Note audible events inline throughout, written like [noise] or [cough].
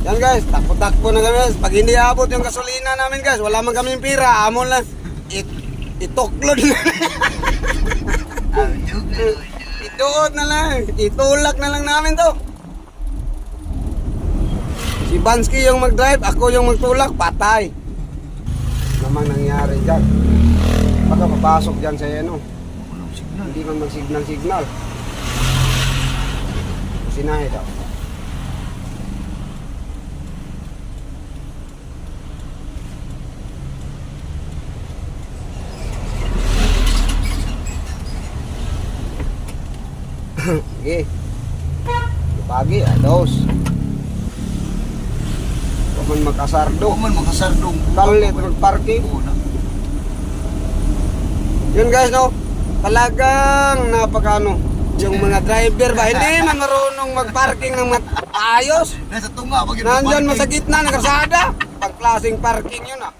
Yan guys, takbo-takbo na kami guys. Pag hindi abot yung gasolina namin guys, wala man kami pira. Amon lang. It, ituklod na. [laughs] Ituod na lang. Itulak na lang namin to. Si Bansky yung mag-drive, ako yung magtulak, patay. Namang nangyari dyan. Baka papasok dyan sa ano. Hindi man mag-signal-signal. Sinahe daw. Sige. Pagi, ados. Huwag man makasardo. Doon man makasardong. Kalit mag-parking. Oo na. Yun guys, no? Talagang napakano. Yung mga driver ba, hindi man [laughs] marunong mag-parking ng ayos. Nasa tunga. pag Nandyan mo sa gitna ng kasada. Pang klaseng parking yun ah.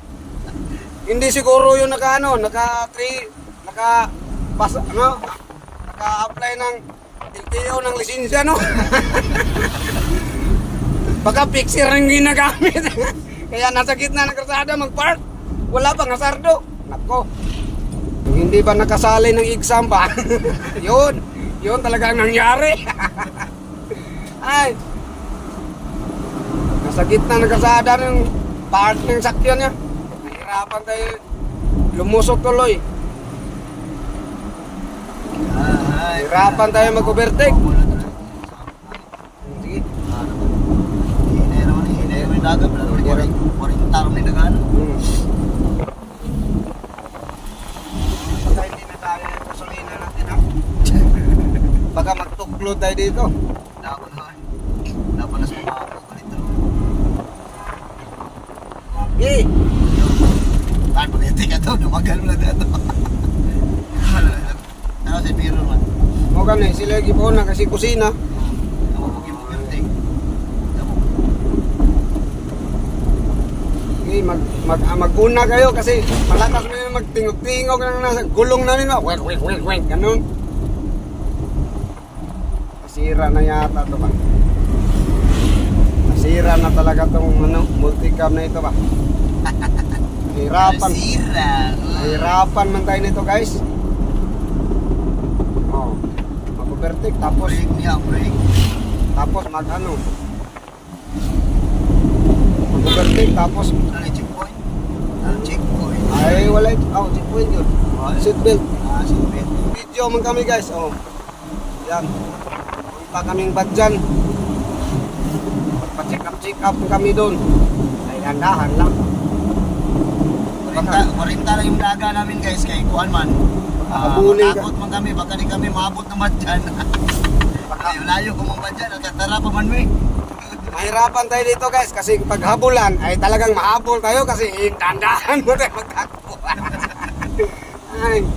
Hindi siguro yun naka ano, naka 3, naka pas, ano, naka-apply ng LTO ng lisensya no. [laughs] Baka fixer ang ginagamit. [laughs] Kaya nasa gitna ng kasada mag-park. Wala pang asardo. Nako. Kung hindi pa nakasali ng exam pa. [laughs] yun. Yun talaga ang nangyari. Ay. Nasa gitna ng kasada ng part ng sakyan niya. Nahirapan tayo lumusok tuloy. Ay, Nahirapan tayo mag-overtake. Sige. Eh. Hinay naman yung dagat. Waring tarong na dagat. Hmm. Baka hindi na tayo yung gasolina natin ha. Baka magtuklod tayo dito. Dapat na. Dapat na sa mga ako. Eh, Saan pa kaya tika to? Dumagal mo lang dito. [laughs] Ano si Piro man? mo kami sila gipon na kasi kusina. Okay, mag, mag, ah, maguna kayo kasi malakas mo yung magtingog-tingog na nasa gulong namin. No? Wait, wait, wait, wait. Ganun. Nasira na yata to ba? Nasira na talaga tong ano, multicam na ito ba? [laughs] Hirapan. Sira. Hirapan man tayo nito guys. Oh. Mag-overtake tapos Break niya, break. tapos mag ano. Mag-overtake tapos Ano checkpoint? Ano checkpoint? ay wala oh, checkpoint yun. Seatbelt. Ah, seatbelt. Video man kami guys. Oh. Yan. Punta kaming badjan. Pa-check up, check up kami doon. Ay handahan lang. 40, 40 na yung daga namin guys kay Kuan man. Ka. matakot man kami, baka di kami maabot naman dyan. Layo-layo kung mga dyan, nagkatara pa man may. Mahirapan tayo dito guys kasi pag habulan ay talagang mahabol tayo kasi tandahan mo tayo magtakbo. [laughs] ay.